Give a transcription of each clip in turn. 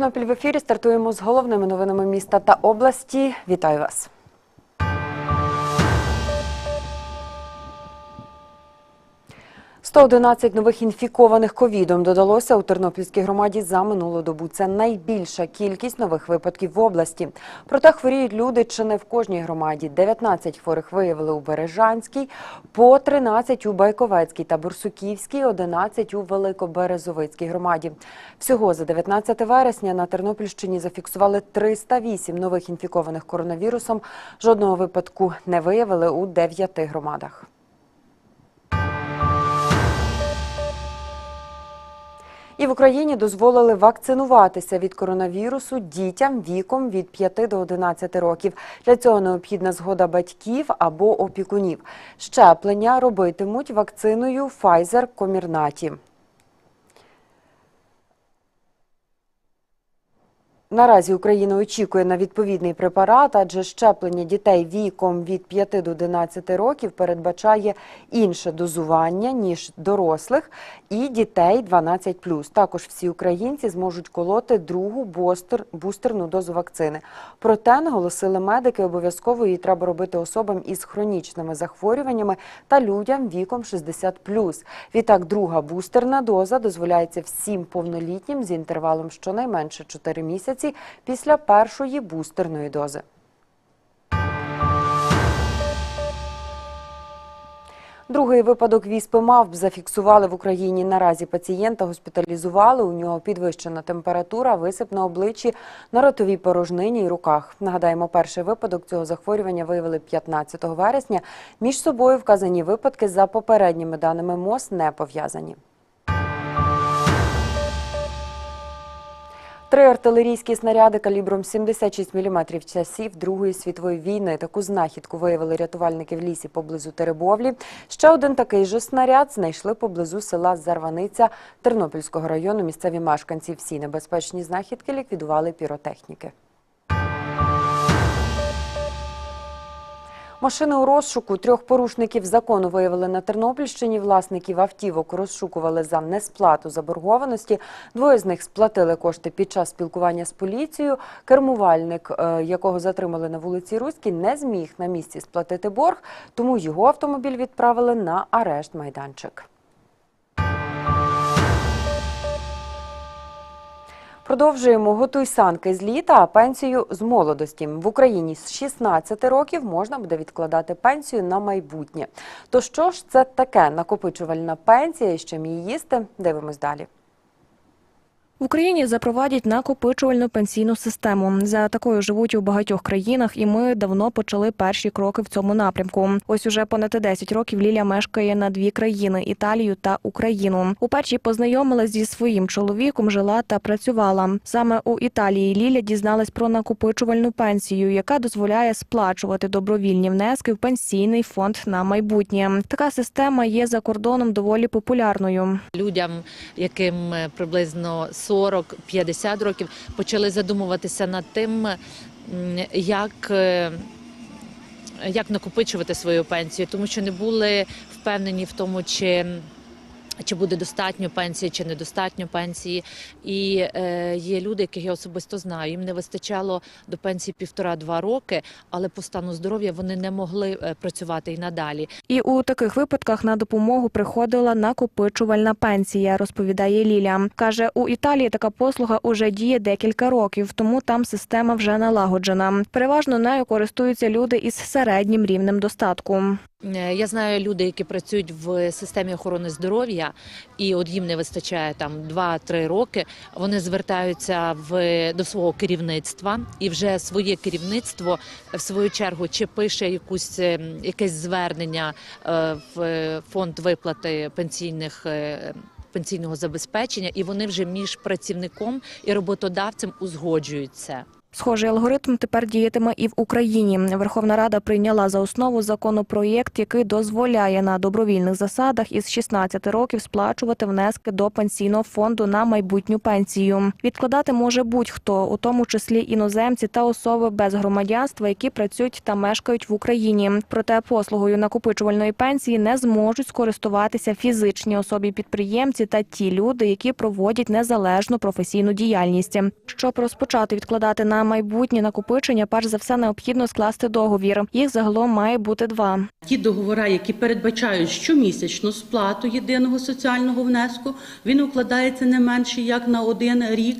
Тернопіль в ефірі стартуємо з головними новинами міста та області. Вітаю вас. «111 нових інфікованих ковідом додалося у Тернопільській громаді за минулу добу. Це найбільша кількість нових випадків в області. Проте хворіють люди чи не в кожній громаді. 19 хворих виявили у Бережанській, по 13 у Байковецькій та Бурсуківській, 11 у Великоберезовицькій громаді. Всього за 19 вересня на Тернопільщині зафіксували 308 нових інфікованих коронавірусом. Жодного випадку не виявили у 9 громадах. І в Україні дозволили вакцинуватися від коронавірусу дітям віком від 5 до 11 років. Для цього необхідна згода батьків або опікунів. Щеплення робитимуть вакциною Pfizer Комірнаті. Наразі Україна очікує на відповідний препарат, адже щеплення дітей віком від 5 до 11 років передбачає інше дозування ніж дорослих і дітей 12+. Також всі українці зможуть колоти другу бостер, бустерну дозу вакцини. Проте наголосили медики, обов'язково її треба робити особам із хронічними захворюваннями та людям віком 60+. Відтак, друга бустерна доза дозволяється всім повнолітнім з інтервалом щонайменше 4 місяці після першої бустерної дози. Другий випадок віспи мавп зафіксували в Україні. Наразі пацієнта госпіталізували. У нього підвищена температура, висип на обличчі, на ротовій порожнині і руках. Нагадаємо, перший випадок цього захворювання виявили 15 вересня. Між собою вказані випадки за попередніми даними МОЗ не пов'язані. Три артилерійські снаряди калібром 76 мм часів Другої світової війни. Таку знахідку виявили рятувальники в лісі поблизу Теребовлі. Ще один такий же снаряд знайшли поблизу села Зарваниця Тернопільського району. Місцеві мешканці всі небезпечні знахідки ліквідували піротехніки. Машини у розшуку трьох порушників закону виявили на Тернопільщині. Власників автівок розшукували за несплату заборгованості. Двоє з них сплатили кошти під час спілкування з поліцією. Кермувальник, е, якого затримали на вулиці Руській, не зміг на місці сплатити борг, тому його автомобіль відправили на арешт майданчик. Продовжуємо готуй санки з літа, а пенсію з молодості. В Україні з 16 років можна буде відкладати пенсію на майбутнє. То що ж це таке накопичувальна пенсія і чим її їсти? Дивимось далі. В Україні запровадять накопичувальну пенсійну систему. За такою живуть у багатьох країнах, і ми давно почали перші кроки в цьому напрямку. Ось уже понад 10 років Ліля мешкає на дві країни Італію та Україну. У першій познайомилась зі своїм чоловіком, жила та працювала. Саме у Італії Ліля дізналась про накопичувальну пенсію, яка дозволяє сплачувати добровільні внески в пенсійний фонд на майбутнє. Така система є за кордоном доволі популярною. людям, яким е, приблизно 40-50 років, почали задумуватися над тим, як, е, як накопичувати свою пенсію, тому що не були впевнені в тому, чи. Чи буде достатньо пенсії, чи недостатньо пенсії, і е, є люди, яких я особисто знаю. Їм не вистачало до пенсії півтора-два роки, але по стану здоров'я вони не могли е, працювати і надалі. І у таких випадках на допомогу приходила накопичувальна пенсія, розповідає Ліля. Каже, у Італії така послуга уже діє декілька років, тому там система вже налагоджена. Переважно нею користуються люди із середнім рівнем достатку. Е, Я знаю люди, які працюють в системі охорони здоров'я, і от їм не вистачає там 2-3 роки. Вони звертаються в до свого керівництва, і вже своє керівництво в свою чергу чи пише якусь е, якесь звернення е, в фонд виплати пенсійних. е, Пенсійного забезпечення, і вони вже між працівником і роботодавцем узгоджують це. Схожий алгоритм тепер діятиме і в Україні. Верховна Рада прийняла за основу законопроєкт, який дозволяє на добровільних засадах із 16 років сплачувати внески до пенсійного фонду на майбутню пенсію. Відкладати може будь-хто, у тому числі іноземці та особи без громадянства, які працюють та мешкають в Україні. Проте послугою накопичувальної пенсії не зможуть скористуватися фізичні особі-підприємці та ті люди, які проводять незалежну професійну діяльність. Щоб розпочати відкладати на майбутнє накопичення, перш за все необхідно скласти договір. Їх загалом має бути два. Ті договори, які передбачають щомісячну сплату єдиного соціального внеску, він укладається не менше як на один рік,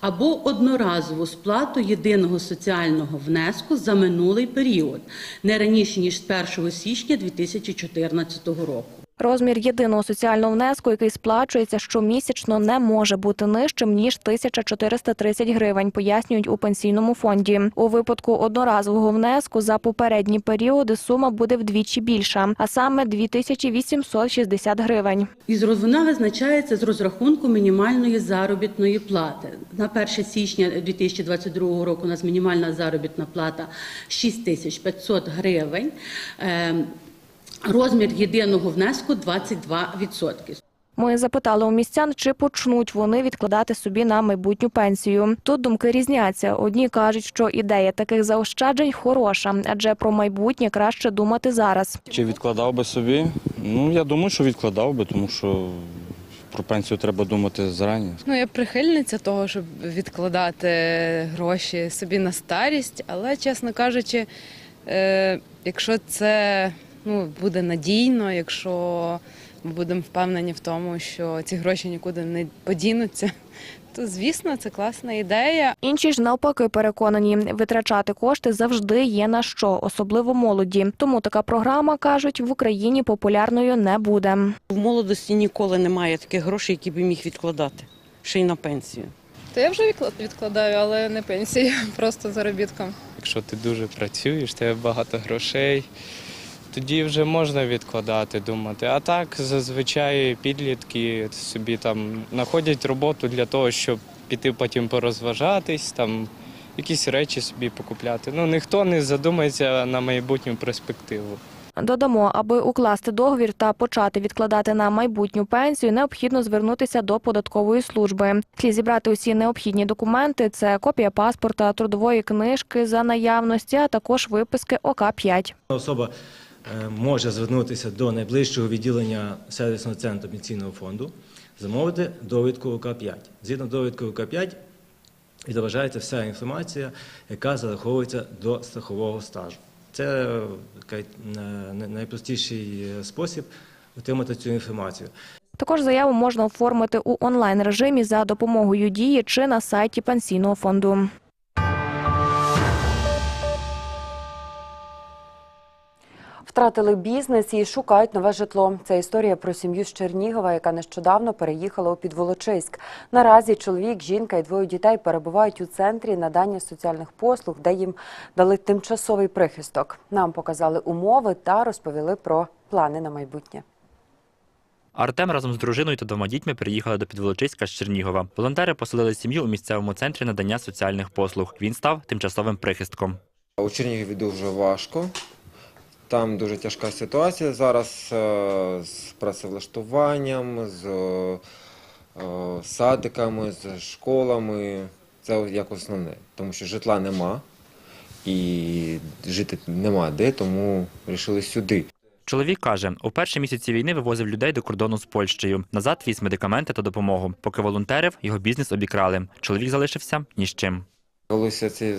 або одноразову сплату єдиного соціального внеску за минулий період, не раніше ніж з 1 січня 2014 року. Розмір єдиного соціального внеску, який сплачується щомісячно, не може бути нижчим ніж 1430 гривень, пояснюють у пенсійному фонді. У випадку одноразового внеску за попередні періоди сума буде вдвічі більша, а саме 2860 гривень. Із вона визначається з розрахунку мінімальної заробітної плати. На 1 січня 2022 року у нас мінімальна заробітна плата 6500 гривень. Розмір єдиного внеску 22%. Ми запитали у містян, чи почнуть вони відкладати собі на майбутню пенсію. Тут думки різняться. Одні кажуть, що ідея таких заощаджень хороша, адже про майбутнє краще думати зараз. Чи відкладав би собі? Ну, я думаю, що відкладав би, тому що про пенсію треба думати зарані. Ну, я прихильниця того, щоб відкладати гроші собі на старість, але, чесно кажучи, е, якщо це ну, буде надійно, якщо ми будемо впевнені в тому, що ці гроші нікуди не подінуться, то звісно це класна ідея. Інші ж навпаки переконані, витрачати кошти завжди є на що, особливо молоді. Тому така програма кажуть в Україні популярною не буде. В молодості ніколи немає таких грошей, які би міг відкладати, ще й на пенсію. То я вже відкладаю, але не пенсію, просто заробітком. Якщо ти дуже працюєш, тебе багато грошей, тоді вже можна відкладати, думати. А так зазвичай підлітки собі там знаходять роботу для того, щоб піти потім порозважатись, там якісь речі собі покупляти. Ну ніхто не задумається на майбутню перспективу. Додамо, аби укласти договір та почати відкладати на майбутню пенсію, необхідно звернутися до податкової служби. Слід зібрати усі необхідні документи: це копія паспорта, трудової книжки за наявності, а також виписки ОК 5 Особа може звернутися до найближчого відділення сервісного центру пенсійного фонду, замовити довідку ОК-5. Згідно довідки ОК-5 відображається вся інформація, яка зараховується до страхового стажу. Це е, е, най- найпростіший е, спосіб отримати цю інформацію. Також заяву можна оформити у онлайн режимі за допомогою дії чи на сайті пенсійного фонду. Втратили бізнес і шукають нове житло. Це історія про сім'ю з Чернігова, яка нещодавно переїхала у Підволочиськ. Наразі чоловік, жінка і двоє дітей перебувають у центрі надання соціальних послуг, де їм дали тимчасовий прихисток. Нам показали умови та розповіли про плани на майбутнє. Артем разом з дружиною та двома дітьми приїхали до Підволочиська з Чернігова. Волонтери поселили сім'ю у місцевому центрі надання соціальних послуг. Він став тимчасовим прихистком. У Чернігові дуже важко. Там дуже тяжка ситуація зараз е, з працевлаштуванням, з е, садиками, з школами. Це як основне, тому що житла нема і жити нема де, тому вирішили сюди. Чоловік каже, у перші місяці війни вивозив людей до кордону з Польщею. Назад віз медикаменти та допомогу. Поки волонтерів, його бізнес обікрали. Чоловік залишився ні з чим. Коли все це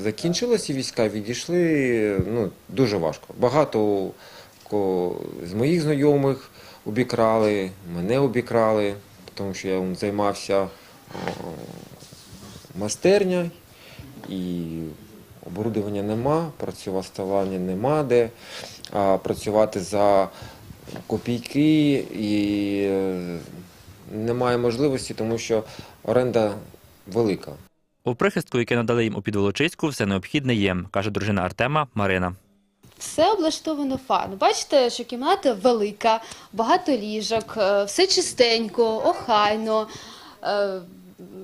і війська відійшли, ну, дуже важко. Багато з моїх знайомих обікрали, мене обікрали, тому що я займався майстерня і оборудовання нема, працювати нема де, а працювати за копійки і е, немає можливості, тому що оренда велика. У прихистку, який надали їм у Підволочиську, все необхідне є, каже дружина Артема Марина. Все облаштовано файно. Бачите, що кімната велика, багато ліжок, е, все чистенько, охайно. е,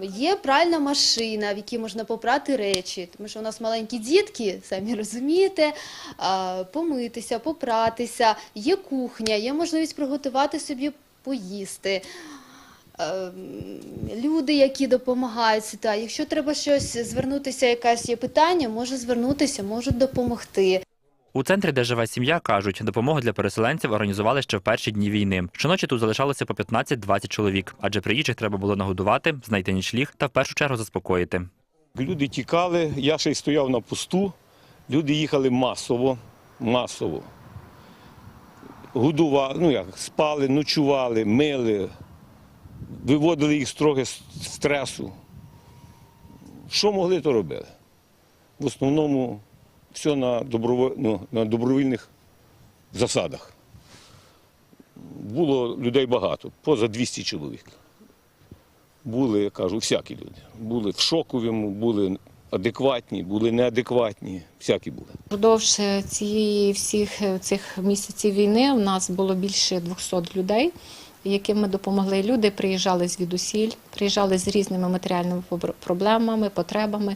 Є пральна машина, в якій можна попрати речі, тому що у нас маленькі дітки, самі розумієте, помитися, попратися, є кухня, є можливість приготувати собі поїсти. Ем, Люди, які допомагають ситуації. Якщо треба щось звернутися, якесь є питання, може звернутися, можуть допомогти. У центрі, де живе сім'я, кажуть, допомогу для переселенців організували ще в перші дні війни. Щоночі тут залишалося по 15-20 чоловік, адже приїжджих треба було нагодувати, знайти нічліг та в першу чергу заспокоїти. Люди тікали, я ще й стояв на посту. Люди їхали масово, масово. Годували, ну як, спали, ночували, мили, виводили їх з трохи стресу. Що могли, то робили. В основному все на, доброво... ну, на добровільних засадах. Було людей багато, поза 200 чоловік були, я кажу, всякі люди. Були в шоковому, були адекватні, були неадекватні, всякі були. Продовж е, цієї всіх е, цих місяців війни у нас було більше 200 людей, яким ми допомогли. Люди приїжджали звідусіль, приїжджали з різними матеріальними проблемами, потребами.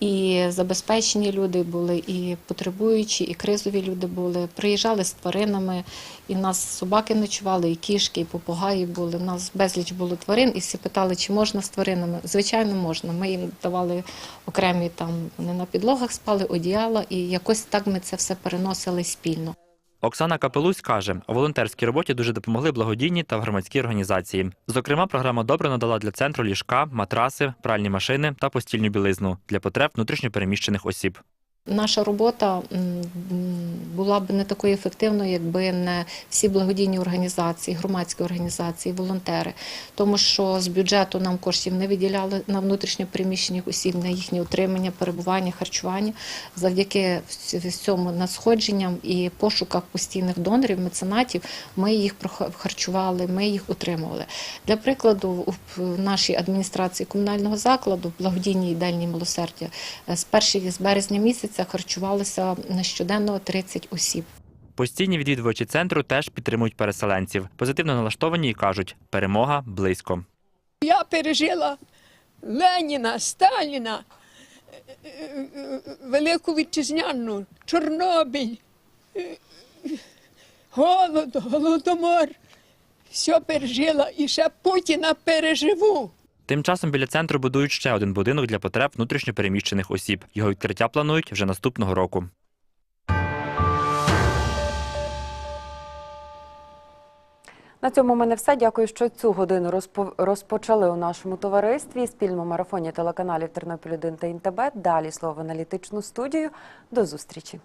І забезпечені люди були, і потребуючі, і кризові люди були. Приїжджали з тваринами, і нас собаки ночували, і кішки, і попугаї були. У нас безліч було тварин, і всі питали, чи можна з тваринами. Звичайно, можна. Ми їм давали окремі там, вони на підлогах спали, одіяла, і якось так ми це все переносили спільно. Оксана Капелусь каже, у волонтерській роботі дуже допомогли благодійні та громадські організації. Зокрема, програма добре надала для центру ліжка, матраси, пральні машини та постільну білизну для потреб внутрішньопереміщених осіб. Наша робота була б не такою ефективною, якби не всі благодійні організації, громадські організації, волонтери. Тому що з бюджету нам коштів не виділяли на внутрішньо переміщених осіб, на їхнє утримання, перебування, харчування. Завдяки вс- цьому надсходженням і пошуках постійних донорів, меценатів, ми їх харчували, ми їх утримували. Для прикладу, в нашій адміністрації комунального закладу, благодійній їдальні милосердя, е, з перших з березня місяця харчувалося щоденно 30 осіб. Постійні відвідувачі центру теж підтримують переселенців. Позитивно налаштовані і кажуть, перемога близько. Я пережила Леніна, Сталіна, е, е, е, Велику Вітчизняну, Чорнобиль, е, голод, голодомор. Все пережила і ще Путіна переживу. Тим часом біля центру будують ще один будинок для потреб внутрішньопереміщених осіб. Його відкриття планують вже наступного року. На цьому в мене все. Дякую, що цю годину розпо- розпочали у нашому товаристві. Спільному марафоні телеканалів Тернопіль 1 та ІНТБ. Далі слово аналітичну студію. До зустрічі.